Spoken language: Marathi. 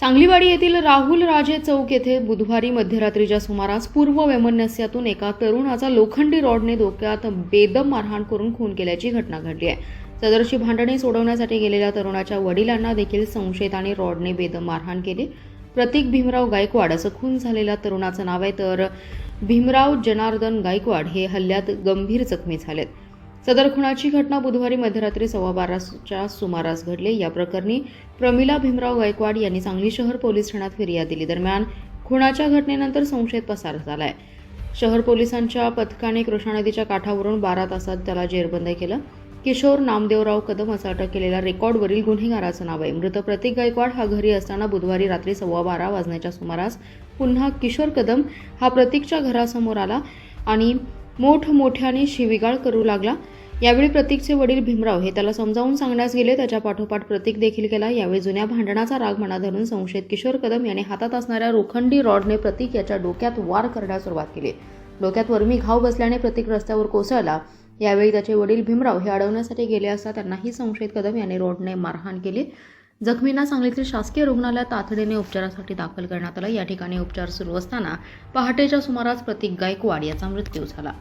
सांगलीवाडी येथील राहुल राजे चौक येथे बुधवारी मध्यरात्रीच्या सुमारास पूर्व वैमनस्यातून एका तरुणाचा लोखंडी रॉडने डोक्यात बेदम मारहाण करून खून केल्याची घटना घडली आहे. सदरची भांडणे सोडवण्यासाठी गेलेल्या तरुणाच्या वडिलांना देखील संशयिताने रॉडने बेदम मारहाण केली. प्रतीक भीमराव गायकवाड असं खून झालेल्या तरुणाचं नाव आहे तर भीमराव जनार्दन गायकवाड हे हल्ल्यात गंभीर जखमी झालेत. सदर खुनाची घटना बुधवारी मध्यरात्री सव्वा बाराच्या सुमारास घडली. या प्रकरणी प्रमिला भीमराव गायकवाड यांनी सांगली शहर पोलीस ठाण्यात फिर्याद दिली. दरम्यान खुनाच्या घटनेनंतर संशयित पसार झालाय. शहर पोलिसांच्या पथकाने कृष्णा नदीच्या काठावरून बारा तासात त्याला जेरबंद केलं. किशोर नामदेवराव कदम असा अटक केलेल्या रेकॉर्डवरील गुन्हेगाराचं नाव आहे. मृत प्रतीक गायकवाड हा घरी असताना बुधवारी रात्री सव्वा बारा वाजण्याच्या सुमारास पुन्हा किशोर कदम हा प्रतीकच्या घरासमोर आला आणि मोठमोठ्याने शिविगाळ करू लागला. यावेळी प्रतीकचे वडील भीमराव हे त्याला समजावून सांगण्यास गेले. त्याच्या पाठोपाठ प्रतीक देखील केला यावेळी जुन्या भांडणाचा राग मना धरून संशयित किशोर कदम याने हातात असणाऱ्या रोखंडी रॉडने प्रतीक याच्या डोक्यात वार करण्यास सुरुवात केली. डोक्यात वर्मी घाव बसल्याने प्रतीक रस्त्यावर कोसळला. यावेळी त्याचे वडील भीमराव हे अडवण्यासाठी गेले असता त्यांनाही संशयित कदम याने रोडने मारहाण केली. जखमींना सांगलीतील शासकीय रुग्णालयात तातडीने उपचारासाठी दाखल करण्यात आलं. या ठिकाणी उपचार सुरू असताना पहाटेच्या सुमारास प्रतीक गायकवाड याचा मृत्यू झाला.